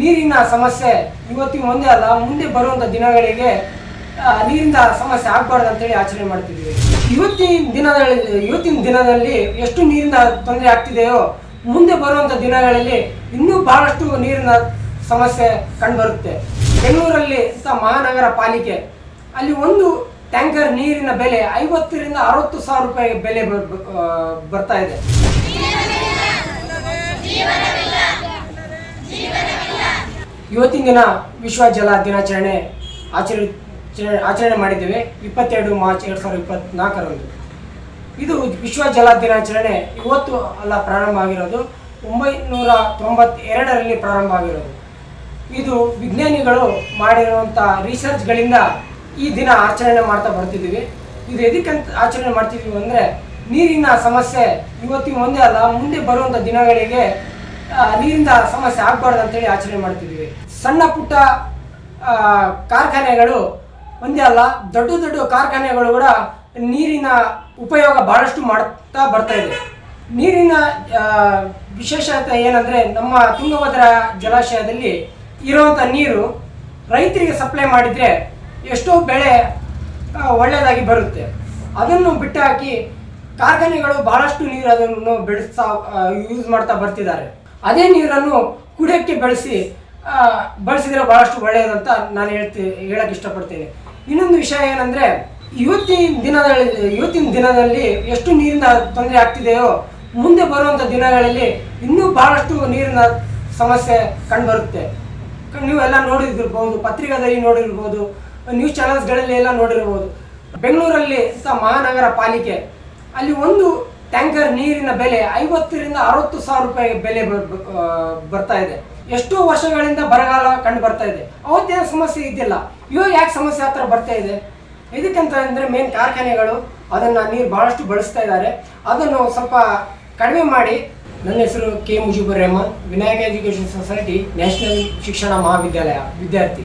ನೀರಿನ ಸಮಸ್ಯೆ ಇವತ್ತಿಗೆ ಒಂದೇ ಅಲ್ಲ, ಮುಂದೆ ಬರುವಂಥ ದಿನಗಳಿಗೆ ನೀರಿನ ಸಮಸ್ಯೆ ಆಗಬಾರ್ದು ಅಂತೇಳಿ ಆಚರಣೆ ಮಾಡ್ತಿದ್ವಿ ಇವತ್ತಿನ ದಿನದಲ್ಲಿ ಇವತ್ತಿನ ದಿನದಲ್ಲಿ ಎಷ್ಟು ನೀರಿನ ತೊಂದರೆ ಆಗ್ತಿದೆಯೋ, ಮುಂದೆ ಬರುವಂಥ ದಿನಗಳಲ್ಲಿ ಇನ್ನೂ ಬಹಳಷ್ಟು ನೀರಿನ ಸಮಸ್ಯೆ ಕಂಡುಬರುತ್ತೆ. ಬೆಂಗಳೂರಲ್ಲಿ ಮಹಾನಗರ ಪಾಲಿಕೆ, ಅಲ್ಲಿ ಒಂದು ಟ್ಯಾಂಕರ್ ನೀರಿನ ಬೆಲೆ ಐವತ್ತರಿಂದ ಅರವತ್ತು ಸಾವಿರ ರೂಪಾಯಿ ಬೆಲೆ ಬರ್ತಾ ಇದೆ. ಇವತ್ತಿನ ದಿನ ವಿಶ್ವ ಜಲ ದಿನಾಚರಣೆ ಆಚರಣೆ ಆಚರಣೆ ಮಾಡಿದ್ದೇವೆ. ಇಪ್ಪತ್ತೆರಡು ಮಾರ್ಚ್ ಎರಡು ಸಾವಿರದ ಇಪ್ಪತ್ನಾಲ್ಕರಂದು. ಇದು ವಿಶ್ವ ಜಲ ದಿನಾಚರಣೆ ಇವತ್ತು ಅಲ್ಲ ಪ್ರಾರಂಭ ಆಗಿರೋದು. ಒಂಬೈನೂರ ತೊಂಬತ್ತೆರಡರಲ್ಲಿ ಪ್ರಾರಂಭ ಆಗಿರೋದು. ಇದು ವಿಜ್ಞಾನಿಗಳು ಮಾಡಿರುವಂಥ ರಿಸರ್ಚ್ಗಳಿಂದ ಈ ದಿನ ಆಚರಣೆ ಮಾಡ್ತಾ ಬರ್ತಿದ್ದೀವಿ. ಇದು ಎದಕ್ಕಂತ ಆಚರಣೆ ಮಾಡ್ತಿದ್ದೀವಿ ಅಂದರೆ ನೀರಿನ ಸಮಸ್ಯೆ ಇವತ್ತಿಗೆ ಒಂದೇ ಅಲ್ಲ, ಮುಂದೆ ಬರುವಂಥ ದಿನಗಳಿಗೆ ಆ, ನೀರಿನ ಸಮಸ್ಯೆ ಆಗಬಾರ್ದು ಅಂತೇಳಿ ಆಚರಣೆ ಮಾಡ್ತಿದ್ದೀವಿ ಸಣ್ಣ ಪುಟ್ಟ ಕಾರ್ಖಾನೆಗಳು ಒಂದೇ ಅಲ್ಲ ದೊಡ್ಡ ದೊಡ್ಡ ಕಾರ್ಖಾನೆಗಳು ಕೂಡ ನೀರಿನ ಉಪಯೋಗ ಬಹಳಷ್ಟು ಮಾಡ್ತಾ ಬರ್ತಾ ಇದೆ. ನೀರಿನ ವಿಶೇಷತೆ ಏನಂದರೆ ನಮ್ಮ ತುಂಗಭದ್ರಾ ಜಲಾಶಯದಲ್ಲಿ ಇರುವಂಥ ನೀರು ರೈತರಿಗೆ ಸಪ್ಲೈ ಮಾಡಿದರೆ ಎಷ್ಟೋ ಬೆಳೆ ಒಳ್ಳೆಯದಾಗಿ ಬರುತ್ತೆ. ಅದನ್ನು ಬಿಟ್ಟು ಹಾಕಿ ಕಾರ್ಖಾನೆಗಳು ಬಹಳಷ್ಟು ನೀರು ಅದನ್ನು ಬೆಳೆಸ್ತಾ ಯೂಸ್ ಮಾಡ್ತಾ ಬರ್ತಿದ್ದಾರೆ. ಅದೇ ನೀರನ್ನು ಕುಡಿಯೋಕ್ಕೆ ಬಳಸಿ ಬಳಸಿದರೆ ಬಹಳಷ್ಟು ಒಳ್ಳೆಯದಂತ ನಾನು ಹೇಳ್ತಿ ಹೇಳಕ್ಕೆ ಇಷ್ಟಪಡ್ತೇನೆ. ಇನ್ನೊಂದು ವಿಷಯ ಏನಂದರೆ, ಇವತ್ತಿನ ದಿನದಲ್ಲಿ ಇವತ್ತಿನ ದಿನದಲ್ಲಿ ಎಷ್ಟು ನೀರಿನ ತೊಂದರೆ ಆಗ್ತಿದೆಯೋ, ಮುಂದೆ ಬರುವಂಥ ದಿನಗಳಲ್ಲಿ ಇನ್ನೂ ಬಹಳಷ್ಟು ನೀರಿನ ಸಮಸ್ಯೆ ಕಂಡುಬರುತ್ತೆ. ಕ- ನೀವೆಲ್ಲ ನೋಡಿದಿರ್ಬೋದು ಪತ್ರಿಕಾದಲ್ಲಿ ನೋಡಿರ್ಬೋದು ನ್ಯೂಸ್ ಚಾನಲ್ಸ್ಗಳಲ್ಲಿ ಎಲ್ಲ ನೋಡಿರ್ಬೋದು. ಬೆಂಗಳೂರಲ್ಲಿ ಮಹಾನಗರ ಪಾಲಿಕೆ, ಅಲ್ಲಿ ಒಂದು ಟ್ಯಾಂಕರ್ ನೀರಿನ ಬೆಲೆ ಐವತ್ತರಿಂದ ಅರವತ್ತು ಸಾವಿರ ರೂಪಾಯಿ ಬೆಲೆ ಬರ್ತಾ ಇದೆ. ಎಷ್ಟೋ ವರ್ಷಗಳಿಂದ ಬರಗಾಲ ಕಂಡು ಬರ್ತಾ ಇದೆ. ಅವತ್ತೇನು ಸಮಸ್ಯೆ ಇದ್ದಿಲ್ಲ. ಇವಾಗ ಯಾಕೆ ಸಮಸ್ಯೆ ಆ ಬರ್ತಾ ಇದೆ? ಇದಕ್ಕಂತ ಅಂದರೆ ಮೇನ್ ಕಾರ್ಖಾನೆಗಳು ಅದನ್ನು ನೀರು ಬಹಳಷ್ಟು ಬಳಸ್ತಾ ಇದ್ದಾರೆ. ಅದನ್ನು ಸ್ವಲ್ಪ ಕಡಿಮೆ ಮಾಡಿ. ನನ್ನ ಹೆಸರು K. Mujeebur Rahman, Vinayaka education society, national Shikshana Mahavidyalaya. ವಿದ್ಯಾರ್ಥಿ.